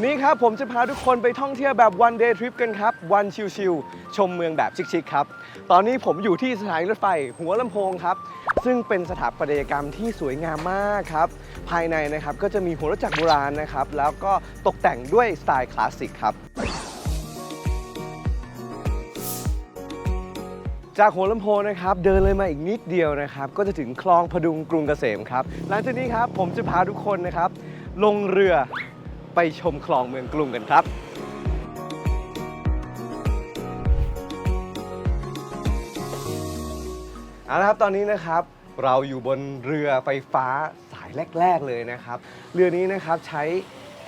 วันนี้ครับผมจะพาทุกคนไปท่องเที่ยวแบบ one day trip กันครับ วันชิลๆ ชมเมืองแบบชิคๆ ครับ ตอนนี้ผมอยู่ที่สถานีรถไฟหัวลำโพงครับ ซึ่งเป็นสถาปัตยกรรมที่สวยงามมากครับ ภายในนะครับก็จะมีหัวรถจักรโบราณนะครับ แล้วก็ตกแต่งด้วยสไตล์คลาสสิกครับจากหัวลำโพงนะครับเดินเลยมาอีกนิดเดียวนะครับ ก็จะถึงคลองพดุงกรุงเกษมครับ หลังจากนี้ครับผมจะพาทุกคนนะครับ ลงเรือ ไปชมคลองเมืองกรุงกันครับเอาละครับตอนนี้นะครับเราอยู่บนเรือไฟฟ้าสายแรก ๆเลยนะครับ เรือนี้นะครับใช้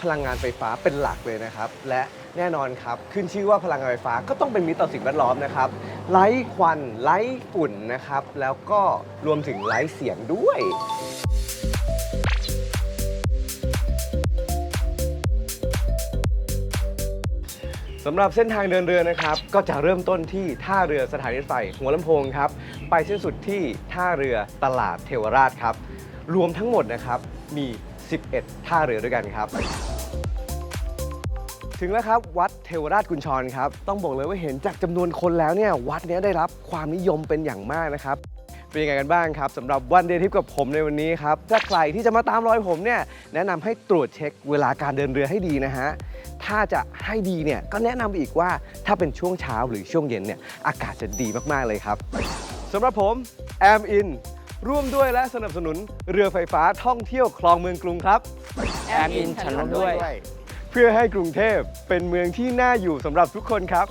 พลังงานไฟฟ้าเป็นหลักเลยนะครับ และแน่นอนครับ ขึ้นชื่อว่าพลังงานไฟฟ้าก็ต้องเป็นมิตรต่อสิ่งแวดล้อมนะครับไร้ควันไร้ฝุ่นนะครับ แล้วก็รวมถึงไร้เสียงด้วย สำหรับเส้นทางเดินเรือนะครับ ก็จะเริ่มต้นที่ท่าเรือสถานีรถไฟหัวลำโพงครับ ไปสิ้นสุดที่ท่าเรือตลาดเทวราชครับ รวมทั้งหมดนะครับมี 11 ท่าเรือด้วยกันครับ ถึงแล้วครับวัดเทวราชกุญชรครับ ต้องบอกเลยว่าเห็นจากจำนวนคนแล้วเนี่ยวัดเนี้ยได้รับความนิยมเป็นอย่างมากนะครับ เป็นยังไงกันบ้างครับสำหรับวันเดย์ทริปกับผมในวันนี้ครับ ถ้าใครที่จะมาตามรอยผมเนี่ยแนะนำให้ตรวจเช็คเวลาการเดินเรือให้ดีนะฮะถ้าจะให้ดีเนี่ยก็แนะนำอีกว่าถ้าเป็นช่วงเช้าหรือช่วงเย็นเนี่ยอากาศจะดีมากๆเลยครับสำหรับผมแอมอินร่วมด้วยและสนับสนุนเรือไฟฟ้าท่องเที่ยวคลองเมืองกรุงครับแอมอินฉันร่วมด้วย เพื่อให้กรุงเทพเป็นเมืองที่น่าอยู่สำหรับทุกคนครับ